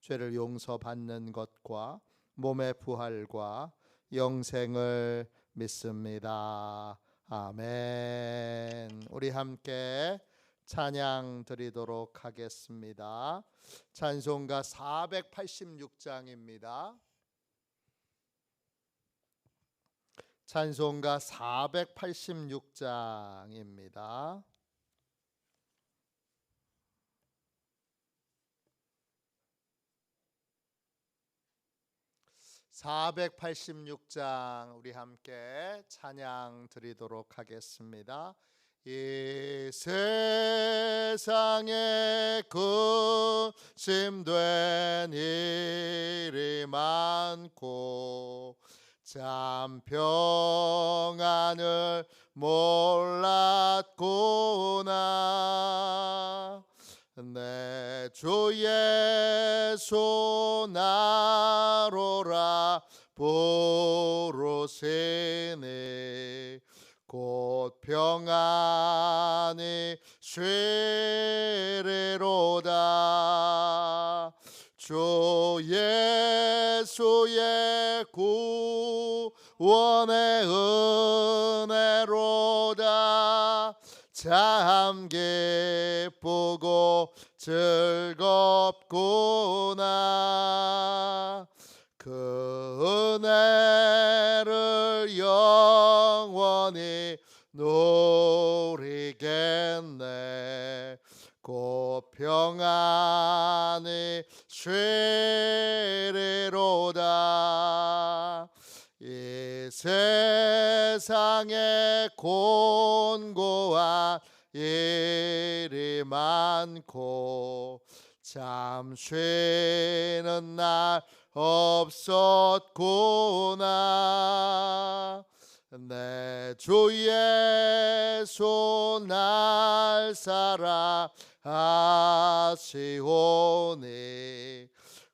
죄를 용서받는 것과 몸의 부활과 영생을 믿습니다. 아멘. 우리 함께 찬양 드리도록 하겠습니다. 찬송가 486장입니다. 찬송가 486장입니다. 486장 우리 함께 찬양 드리도록 하겠습니다. 이 세상에 근심된 일이 많고 참 평안을 몰랐구나 내 주 예수 나로라 부르시니 곧 평안이 쉬리로다. 주 예수의 구원의 은혜로다. 참 기쁘고 즐겁구나. 그 은혜를 영원히 누리겠네. 곧 평안히 쉬리로다. 이 세상에 곤고한 일이 많고 참 쉬는 날 없었구나. 내 주 예수 날 사랑하시오니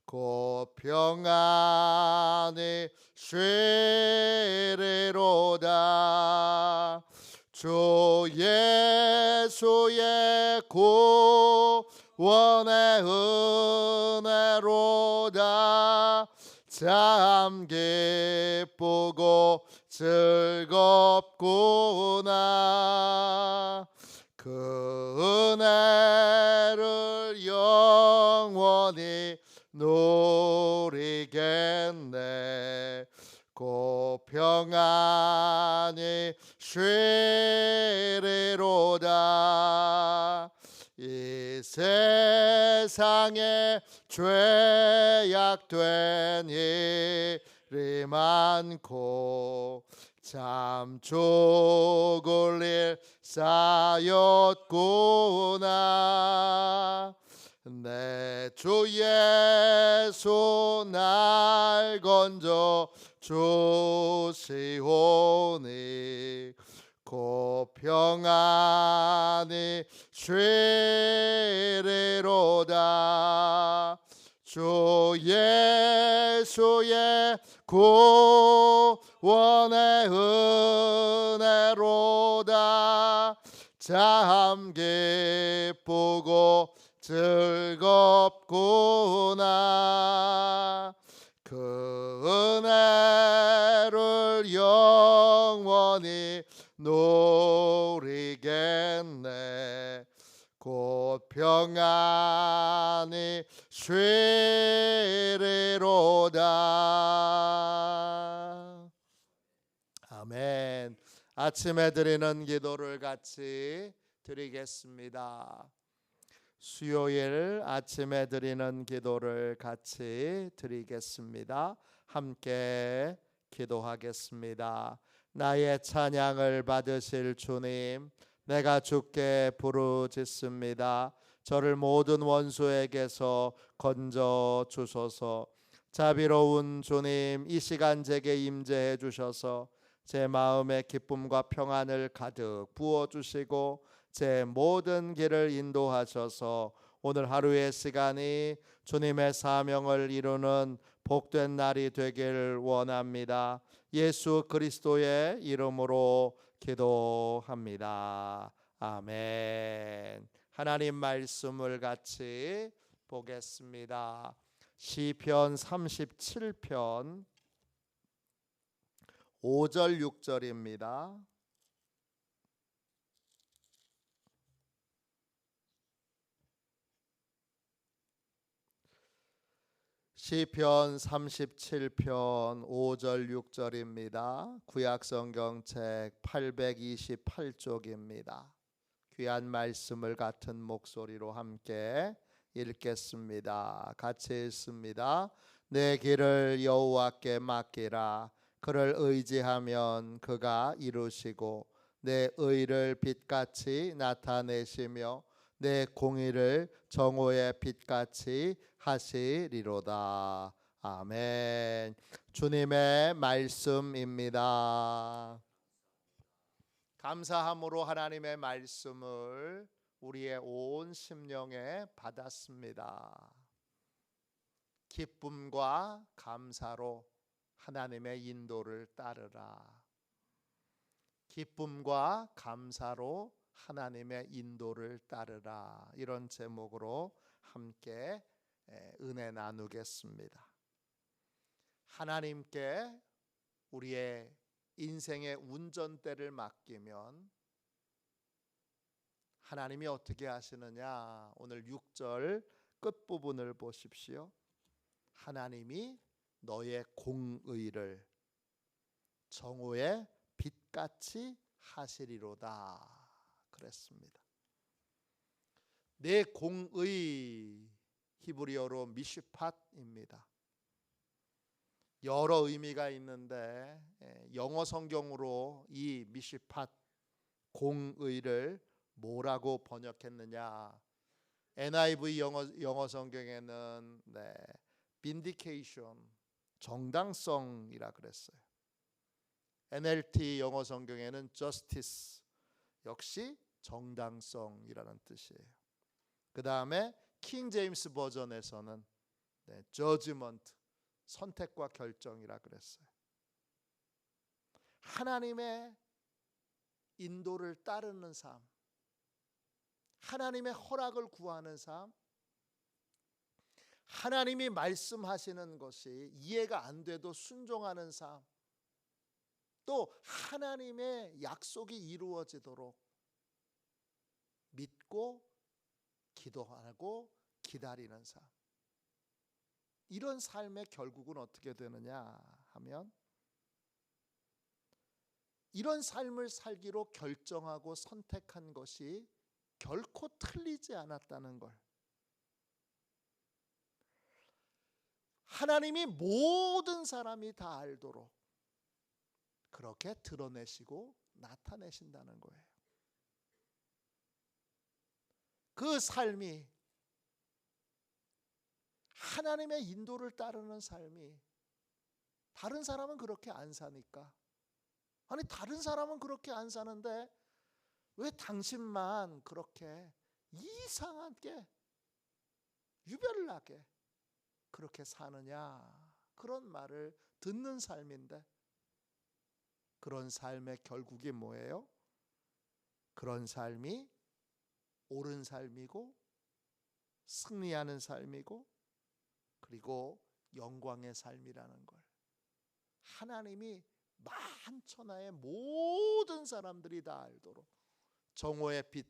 곧 평안히 쉬리로다 주 예수의 구원의 은혜로다. 참 기쁘고 즐겁구나. 그 은혜 죄악된 일이 많고 참 죽을 일 쌓였구나. 내 주 예수 날 건져 주시오니 곧 평안히 쉬리로다 주 예수의 구원의 은혜로다. 참 기쁘고 즐겁구나. 그 은혜를 영원히 누리겠네. 곧 평안히 쉬리로다 아침에 드리는 기도를 같이 드리겠습니다. 수요일 아침에 드리는 기도를 같이 드리겠습니다. 함께 기도하겠습니다. 나의 찬양을 받으실 주님, 내가 주께 부르짖습니다. 저를 모든 원수에게서 건져 주소서. 자비로운 주님, 이 시간 제게 임재해 주셔서 제 마음에 기쁨과 평안을 가득 부어 주시고 제 모든 길을 인도하셔서 오늘 하루의 시간이 주님의 사명을 이루는 복된 날이 되길 원합니다. 예수 그리스도의 이름으로 기도합니다. 아멘. 하나님 말씀을 같이 보겠습니다. 시편 37편 5절 6절입니다. 시편 37편 5절 6절입니다. 구약 성경책 828쪽입니다. 귀한 말씀을 같은 목소리로 함께 읽겠습니다. 같이 읽습니다. 내 길을 여호와께 맡기라. 그를 의지하면 그가 이루시고 내 의를 빛같이 나타내시며 내 공의를 정오의 빛같이 하시리로다. 아멘. 주님의 말씀입니다. 감사함으로 하나님의 말씀을 우리의 온 심령에 받았습니다. 기쁨과 감사로 하나님의 인도를 따르라. 기쁨과 감사로 하나님의 인도를 따르라. 이런 제목으로 함께 은혜 나누겠습니다. 하나님께 우리의 인생의 운전대를 맡기면 하나님이 어떻게 하시느냐? 오늘 6절 끝부분을 보십시오. 하나님이 너의 공의를 정오의 빛같이 하시리로다 그랬습니다. 내 공의 히브리어로 미슈팟입니다. 여러 의미가 있는데 예, 영어 성경으로 이 미슈팟 공의를 뭐라고 번역했느냐? NIV 영어 영어 성경에는 네, vindication 정당성이라 그랬어요. NLT 영어 성경에는 justice 역시 정당성이라는 뜻이에요. 그 다음에 킹 제임스 버전에서는 네, judgment 선택과 결정이라 그랬어요. 하나님의 인도를 따르는 삶, 하나님의 허락을 구하는 삶, 하나님이 말씀하시는 것이 이해가 안 돼도 순종하는 삶, 또 하나님의 약속이 이루어지도록 믿고 기도하고 기다리는 삶. 이런 삶의 결국은 어떻게 되느냐 하면 이런 삶을 살기로 결정하고 선택한 것이 결코 틀리지 않았다는 걸 하나님이 모든 사람이 다 알도록 그렇게 드러내시고 나타내신다는 거예요. 그 삶이 하나님의 인도를 따르는 삶이 다른 사람은 그렇게 안 사니까 아니 다른 사람은 그렇게 안 사는데 왜 당신만 그렇게 이상하게 유별나게 그렇게 사느냐 그런 말을 듣는 삶인데 그런 삶의 결국이 뭐예요? 그런 삶이 옳은 삶이고 승리하는 삶이고 그리고 영광의 삶이라는 걸 하나님이 만천하의 모든 사람들이 다 알도록 정오의 빛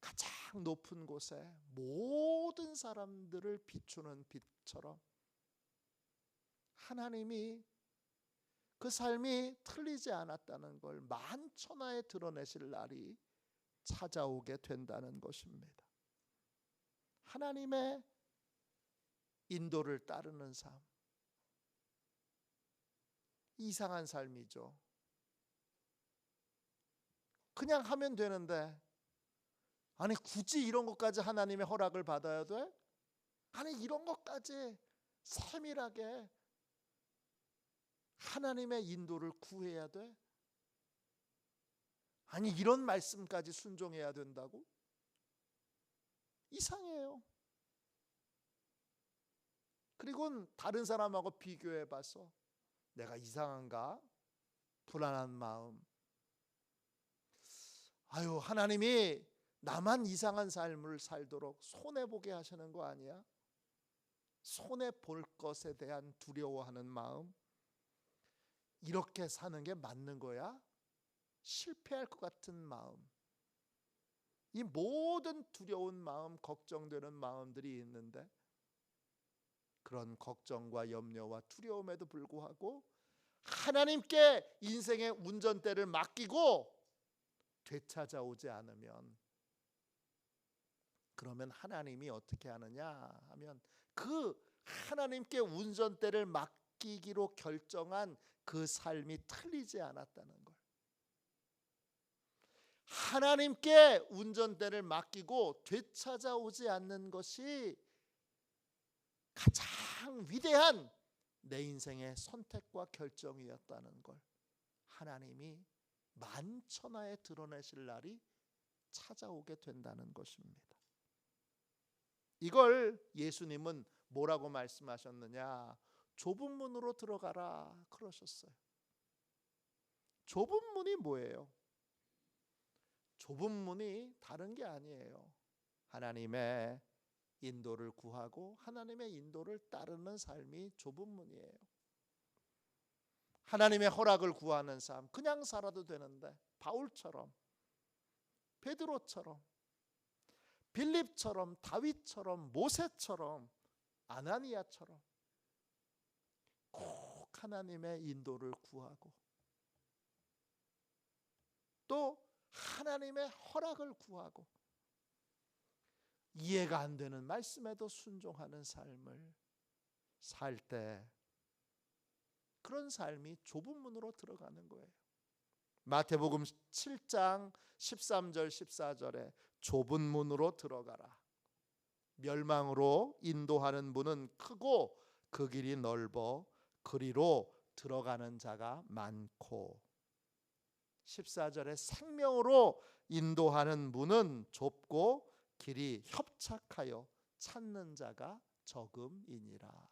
가장 높은 곳에 모든 사람들을 비추는 빛처럼 하나님이 그 삶이 틀리지 않았다는 걸 만천하에 드러내실 날이 찾아오게 된다는 것입니다. 하나님의 인도를 따르는 삶. 이상한 삶이죠. 그냥 하면 되는데 아니 굳이 이런 것까지 하나님의 허락을 받아야 돼? 아니 이런 것까지 세밀하게 하나님의 인도를 구해야 돼? 아니 이런 말씀까지 순종해야 된다고? 이상해요. 그리고 다른 사람하고 비교해 봐서 내가 이상한가? 불안한 마음. 아유, 하나님이 나만 이상한 삶을 살도록 손해 보게 하시는 거 아니야? 손해 볼 것에 대한 두려워하는 마음. 이렇게 사는 게 맞는 거야? 실패할 것 같은 마음. 이 모든 두려운 마음, 걱정되는 마음들이 있는데 그런 걱정과 염려와 두려움에도 불구하고 하나님께 인생의 운전대를 맡기고 되찾아오지 않으면 그러면 하나님이 어떻게 하느냐 하면 그 하나님께 운전대를 맡기기로 결정한 그 삶이 틀리지 않았다는 걸. 하나님께 운전대를 맡기고 되찾아오지 않는 것이 가장 위대한 내 인생의 선택과 결정이었다는 걸 하나님이 만천하에 드러내실 날이 찾아오게 된다는 것입니다. 이걸 예수님은 뭐라고 말씀하셨느냐? 좁은 문으로 들어가라 그러셨어요. 좁은 문이 뭐예요? 좁은 문이 다른 게 아니에요. 하나님의 인도를 구하고 하나님의 인도를 따르는 삶이 좁은 문이에요. 하나님의 허락을 구하는 삶 그냥 살아도 되는데 바울처럼 베드로처럼 빌립처럼 다윗처럼 모세처럼 아나니아처럼 꼭 하나님의 인도를 구하고 또 하나님의 허락을 구하고 이해가 안 되는 말씀에도 순종하는 삶을 살 때 그런 삶이 좁은 문으로 들어가는 거예요. 마태복음 7장 13절 14절에 좁은 문으로 들어가라. 멸망으로 인도하는 문은 크고 그 길이 넓어 그리로 들어가는 자가 많고 14절에 생명으로 인도하는 문은 좁고 길이 협착하여 찾는 자가 적음이니라.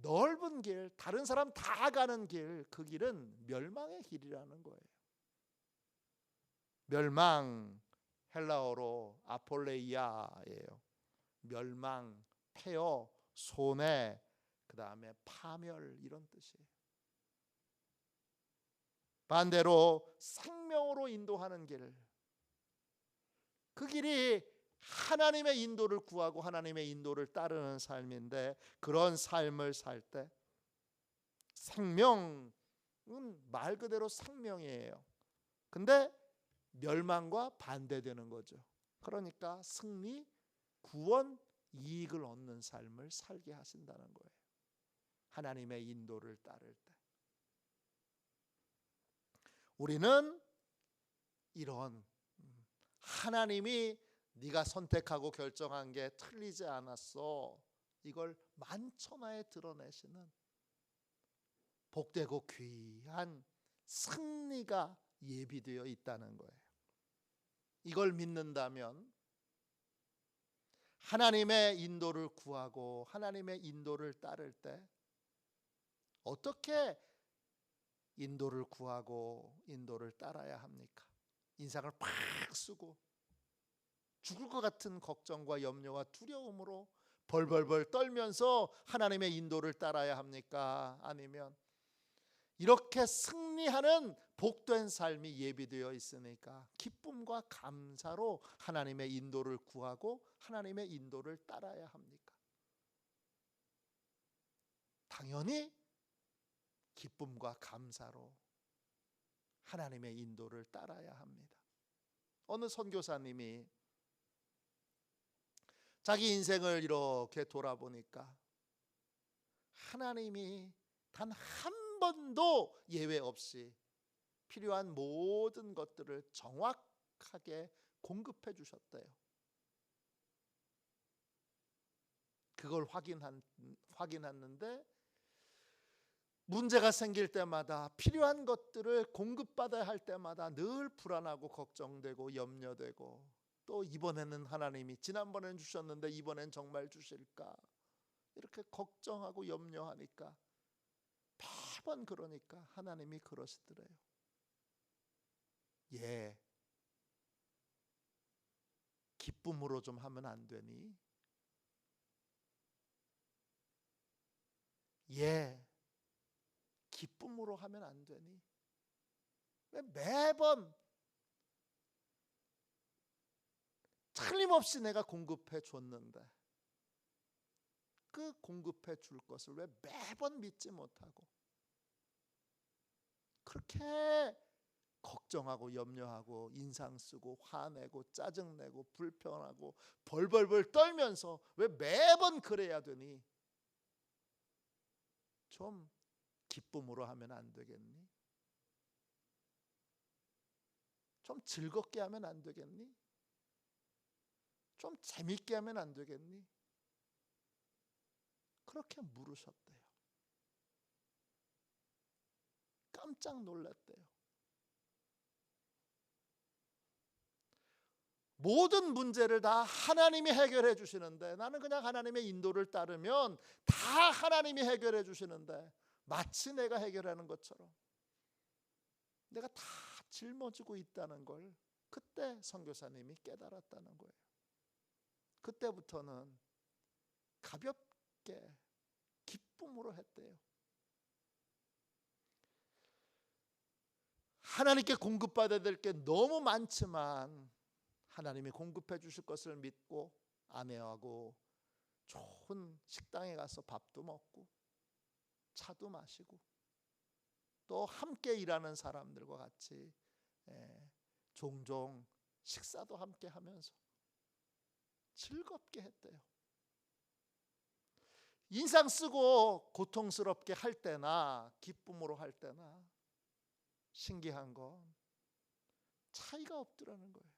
넓은 길, 다른 사람 다 가는 길, 그 길은 멸망의 길이라는 거예요. 멸망 헬라어로 아폴레이아예요. 멸망, 폐허, 손해, 그 다음에 파멸 이런 뜻이에요. 반대로 생명으로 인도하는 길. 그 길이 하나님의 인도를 구하고 하나님의 인도를 따르는 삶인데 그런 삶을 살 때 생명은 말 그대로 생명이에요. 근데 멸망과 반대되는 거죠. 그러니까 승리, 구원, 이익을 얻는 삶을 살게 하신다는 거예요. 하나님의 인도를 따를 때. 우리는 이런 음, 하나님이 네가 선택하고 결정한 게 틀리지 않았어. 이걸 만천하에 드러내시는 복되고 귀한 승리가 예비되어 있다는 거예요. 이걸 믿는다면 하나님의 인도를 구하고 하나님의 인도를 따를 때 어떻게 인도를 구하고 인도를 따라야 합니까? 인상을 팍 쓰고 죽을 것 같은 걱정과 염려와 두려움으로 벌벌벌 떨면서 하나님의 인도를 따라야 합니까? 아니면 이렇게 승리하는 복된 삶이 예비되어 있으니까 기쁨과 감사로 하나님의 인도를 구하고 하나님의 인도를 따라야 합니까? 당연히 기쁨과 감사로 하나님의 인도를 따라야 합니다. 어느 선교사님이 자기 인생을 이렇게 돌아보니까 하나님이 단 한 번도 예외 없이 필요한 모든 것들을 정확하게 공급해 주셨대요. 그걸 확인한 확인했는데 문제가 생길 때마다 필요한 것들을 공급받아야 할 때마다 늘 불안하고 걱정되고 염려되고 또 이번에는 하나님이 지난번엔 주셨는데 이번엔 정말 주실까 이렇게 걱정하고 염려하니까 매번 그러니까 하나님이 그러시더래요. 예. 기쁨으로 좀 하면 안 되니? 예. 기쁨으로 하면 안 되니? 왜 매번 틀림없이 내가 공급해 줬는데 그 공급해 줄 것을 왜 매번 믿지 못하고 그렇게 걱정하고 염려하고 인상 쓰고 화내고 짜증내고 불편하고 벌벌벌 떨면서 왜 매번 그래야 되니? 좀 기쁨으로 하면 안 되겠니? 좀 즐겁게 하면 안 되겠니? 좀 재밌게 하면 안 되겠니? 그렇게 물으셨대요. 깜짝 놀랐대요. 모든 문제를 다 하나님이 해결해 주시는데 나는 그냥 하나님의 인도를 따르면 다 하나님이 해결해 주시는데 마치 내가 해결하는 것처럼 내가 다 짊어지고 있다는 걸 그때 선교사님이 깨달았다는 거예요. 그때부터는 가볍게 기쁨으로 했대요. 하나님께 공급받아야 될 게 너무 많지만 하나님이 공급해 주실 것을 믿고 아내하고 좋은 식당에 가서 밥도 먹고 차도 마시고 또 함께 일하는 사람들과 같이 예, 종종 식사도 함께 하면서 즐겁게 했대요. 인상 쓰고 고통스럽게 할 때나 기쁨으로 할 때나 신기한 건 차이가 없더라는 거예요.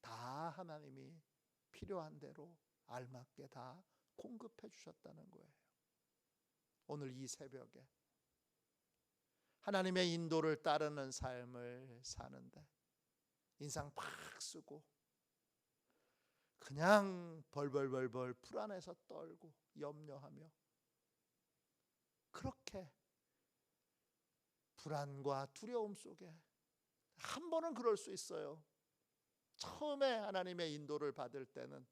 다 하나님이 필요한 대로 알맞게 다 공급해 주셨다는 거예요. 오늘 이 새벽에 하나님의 인도를 따르는 삶을 사는데 인상 팍 쓰고 그냥 벌벌벌벌 불안해서 떨고 염려하며 그렇게 불안과 두려움 속에 한 번은 그럴 수 있어요. 처음에 하나님의 인도를 받을 때는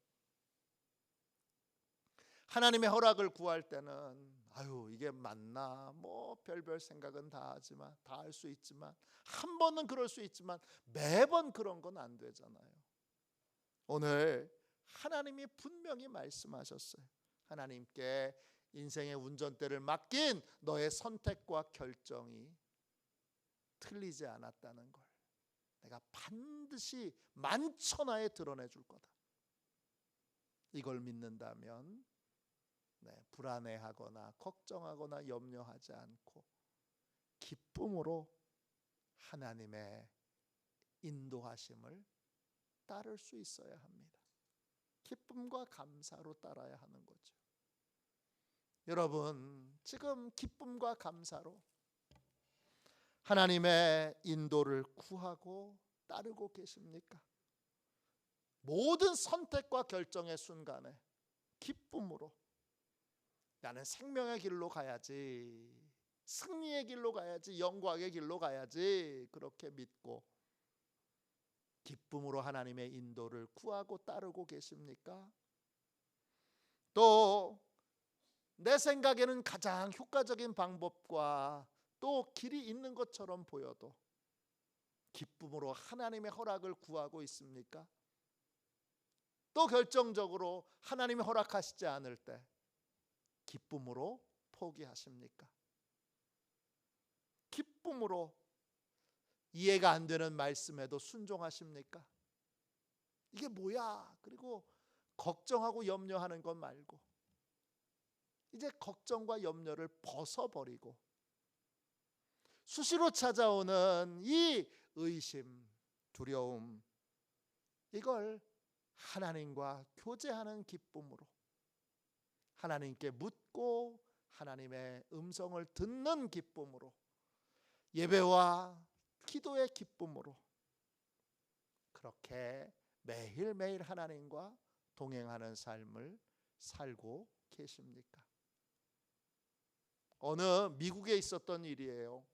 하나님의 허락을 구할 때는 아유 이게 맞나 뭐 별별 생각은 다 하지만 다 할 수 있지만 한 번은 그럴 수 있지만 매번 그런 건 안 되잖아요. 오늘 하나님이 분명히 말씀하셨어요. 하나님께 인생의 운전대를 맡긴 너의 선택과 결정이 틀리지 않았다는 걸 내가 반드시 만천하에 드러내 줄 거다. 이걸 믿는다면 네, 불안해하거나 걱정하거나 염려하지 않고 기쁨으로 하나님의 인도하심을 따를 수 있어야 합니다. 기쁨과 감사로 따라야 하는 거죠. 여러분, 지금 기쁨과 감사로 하나님의 인도를 구하고 따르고 계십니까? 모든 선택과 결정의 순간에 기쁨으로 나는 생명의 길로 가야지. 승리의 길로 가야지. 영광의 길로 가야지. 그렇게 믿고 기쁨으로 하나님의 인도를 구하고 따르고 계십니까? 또 내 생각에는 가장 효과적인 방법과 또 길이 있는 것처럼 보여도 기쁨으로 하나님의 허락을 구하고 있습니까? 또 결정적으로 하나님이 허락하시지 않을 때 기쁨으로 포기하십니까? 기쁨으로 이해가 안 되는 말씀에도 순종하십니까? 이게 뭐야? 그리고 걱정하고 염려하는 것 말고 이제 걱정과 염려를 벗어버리고 수시로 찾아오는 이 의심, 두려움 이걸 하나님과 교제하는 기쁨으로 하나님께 묻고 하나님의 음성을 듣는 기쁨으로 예배와 기도의 기쁨으로 그렇게 매일매일 하나님과 동행하는 삶을 살고 계십니까? 어느 미국에 있었던 일이에요.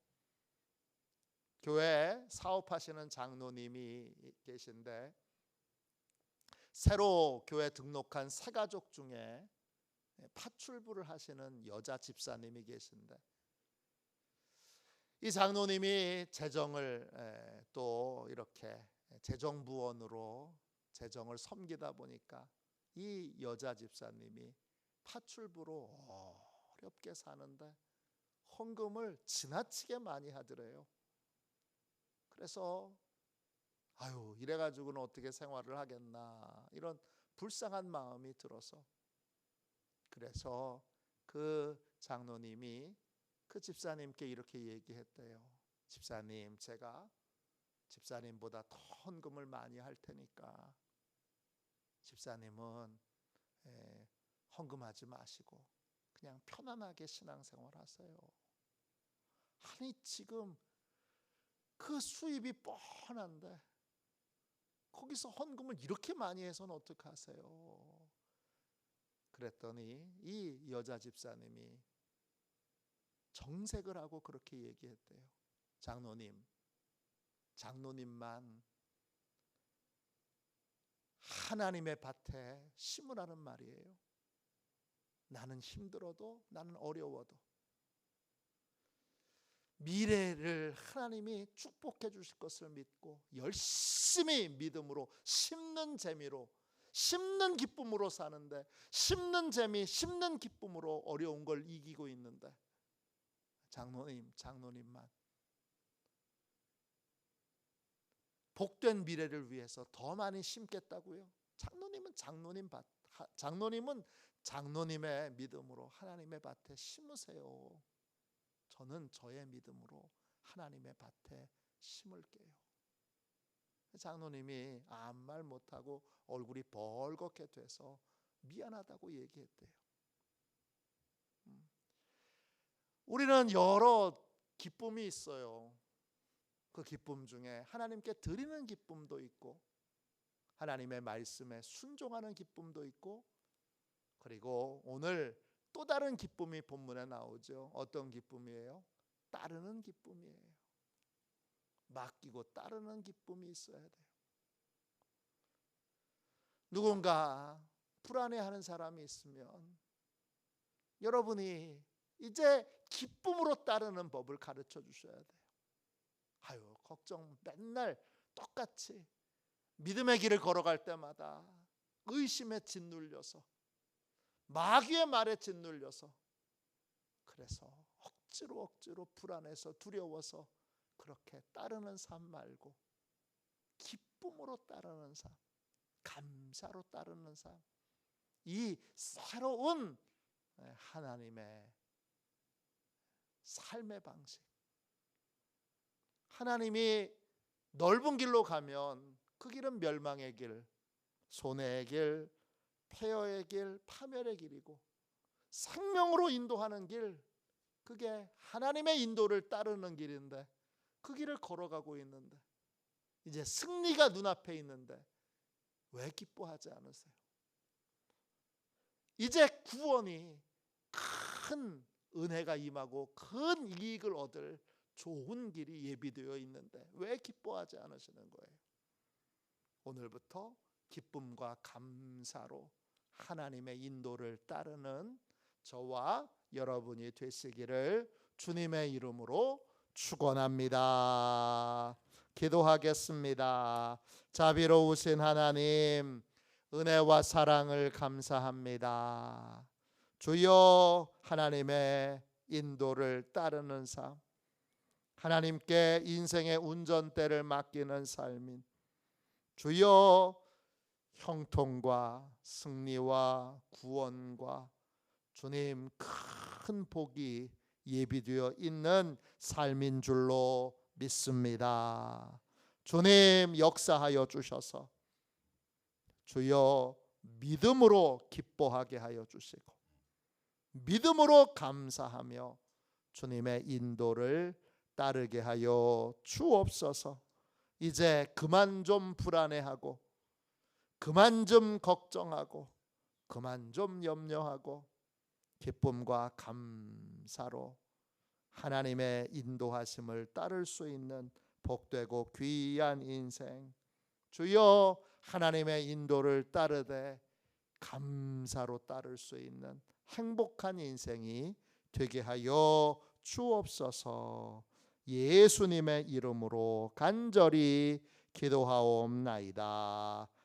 교회 사업하시는 장로님이 계신데 새로 교회 등록한 새 가족 중에 파출부를 하시는 여자 집사님이 계신데 이 장로님이 재정을 또 이렇게 재정부원으로 재정을 섬기다 보니까 이 여자 집사님이 파출부로 어렵게 사는데 헌금을 지나치게 많이 하더래요. 그래서 아유 이래 가지고는 어떻게 생활을 하겠나 이런 불쌍한 마음이 들어서 그래서 그 장로님이 그 집사님께 이렇게 얘기했대요. 집사님, 제가 집사님보다 더 헌금을 많이 할 테니까 집사님은 예, 헌금하지 마시고 그냥 편안하게 신앙생활 하세요. 아니 지금 그 수입이 뻔한데 거기서 헌금을 이렇게 많이 해서는 어떡하세요? 그랬더니 이 여자 집사님이 정색을 하고 그렇게 얘기했대요. 장로님, 장로님만 하나님의 밭에 심으라는 말이에요. 나는 힘들어도 나는 어려워도 미래를 하나님이 축복해 주실 것을 믿고 열심히 믿음으로 심는 재미로 심는 기쁨으로 사는데 심는 재미, 심는 기쁨으로 어려운 걸 이기고 있는데 장로님, 장로님만 복된 미래를 위해서 더 많이 심겠다고요. 장로님은 장로님 밭, 장로님은 장로님의 믿음으로 하나님의 밭에 심으세요. 저는 저의 믿음으로 하나님의 밭에 심을게요. 장로님이 아무 말 못하고 얼굴이 벌겋게 돼서 미안하다고 얘기했대요. 음. 우리는 여러 기쁨이 있어요. 그 기쁨 중에 하나님께 드리는 기쁨도 있고 하나님의 말씀에 순종하는 기쁨도 있고 그리고 오늘 또 다른 기쁨이 본문에 나오죠. 어떤 기쁨이에요? 따르는 기쁨이에요. 맡기고 따르는 기쁨이 있어야 돼요. 누군가 불안해하는 사람이 있으면 여러분이 이제 기쁨으로 따르는 법을 가르쳐 주셔야 돼요. 아유, 걱정 맨날 똑같이 믿음의 길을 걸어갈 때마다 의심에 짓눌려서 마귀의 말에 짓눌려서 그래서 억지로 억지로 불안해서 두려워서 그렇게 따르는 삶 말고 기쁨으로 따르는 삶, 감사로 따르는 삶, 이 새로운 하나님의 삶의 방식. 하나님이 넓은 길로 가면 그 길은 멸망의 길, 손해의 길, 폐허의 길, 파멸의 길이고 생명으로 인도하는 길, 그게 하나님의 인도를 따르는 길인데 그 길을 걸어가고 있는데 이제 승리가 눈앞에 있는데 왜 기뻐하지 않으세요? 이제 구원이 큰 은혜가 임하고 큰 이익을 얻을 좋은 길이 예비되어 있는데 왜 기뻐하지 않으시는 거예요? 오늘부터 기쁨과 감사로 하나님의 인도를 따르는 저와 여러분이 되시기를 주님의 이름으로 축원합니다. 기도하겠습니다. 자비로우신 하나님 은혜와 사랑을 감사합니다. 주여 하나님의 인도를 따르는 삶 하나님께 인생의 운전대를 맡기는 삶인 주여 형통과 승리와 구원과 주님 큰 복이 예비되어 있는 삶인 줄로 믿습니다. 주님 역사하여 주셔서 주여 믿음으로 기뻐하게 하여 주시고 믿음으로 감사하며 주님의 인도를 따르게 하여 주옵소서. 이제 그만 좀 불안해하고 그만 좀 걱정하고 그만 좀 염려하고 기쁨과 감사로 하나님의 인도하심을 따를 수 있는 복되고 귀한 인생 주여 하나님의 인도를 따르되 감사로 따를 수 있는 행복한 인생이 되게 하여 주옵소서 예수님의 이름으로 간절히 기도하옵나이다.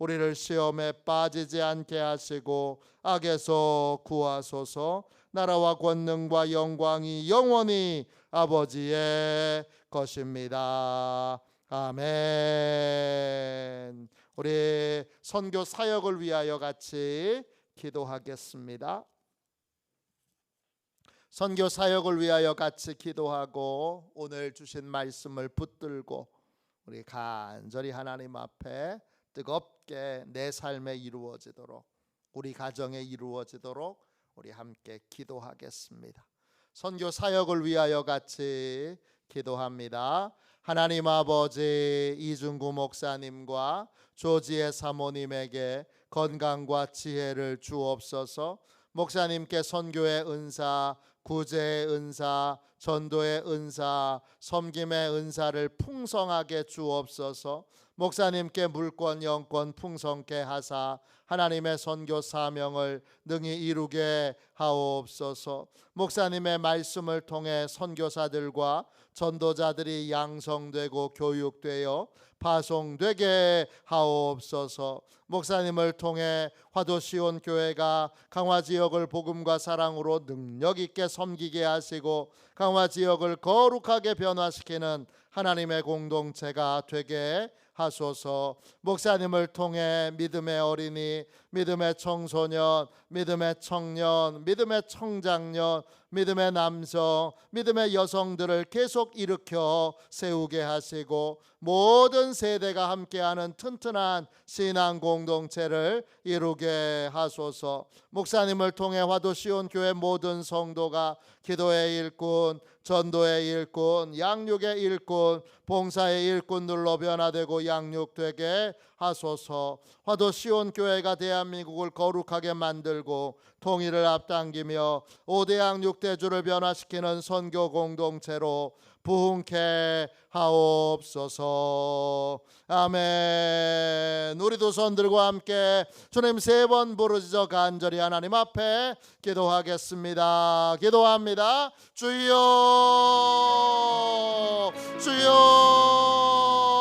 우리를 시험에 빠지지 않게 하시고 악에서 구하소서 나라와 권능과 영광이 영원히 아버지의 것입니다. 아멘. 우리 선교 사역을 위하여 같이 기도하겠습니다. 선교 사역을 위하여 같이 기도하고 오늘 주신 말씀을 붙들고 우리 간절히 하나님 앞에 뜨겁 게내 삶에 이루어지도록 우리 가정에 이루어지도록 우리 함께 기도하겠습니다. 선교 사역을 위하여 같이 기도합니다. 하나님 아버지 이중구 목사님과 조지의 사모님에게 건강과 지혜를 주옵소서. 목사님께 선교의 은사, 구제의 은사, 전도의 은사, 섬김의 은사를 풍성하게 주옵소서. 목사님께 물권 영권 풍성케 하사 하나님의 선교 사명을 능히 이루게 하옵소서. 목사님의 말씀을 통해 선교사들과 전도자들이 양성되고 교육되어 파송되게 하옵소서. 목사님을 통해 화도시온 교회가 강화 지역을 복음과 사랑으로 능력 있게 섬기게 하시고 강화 지역을 거룩하게 변화시키는 하나님의 공동체가 되게 하소서. 목사님을 통해 믿음의 어린이, 믿음의 청소년, 믿음의 청년, 믿음의 청장년, 믿음의 남성, 믿음의 여성들을 계속 일으켜 세우게 하시고 모든 세대가 함께하는 튼튼한 신앙 공동체를 이루게 하소서. 목사님을 통해 화도 시온 교회 모든 성도가 기도의 일꾼, 전도의 일꾼, 양육의 일꾼, 봉사의 일꾼들로 변화되고 양육되게 하소서. 화도 시온 교회가 대한민국을 거룩하게 만들고 통일을 앞당기며 오대 양육 대주를 변화시키는 선교 공동체로 부흥케 하옵소서. 아멘. 우리도 손들과 함께 주님 세 번 부르짖어 간절히 하나님 앞에 기도하겠습니다. 기도합니다. 주여, 주여.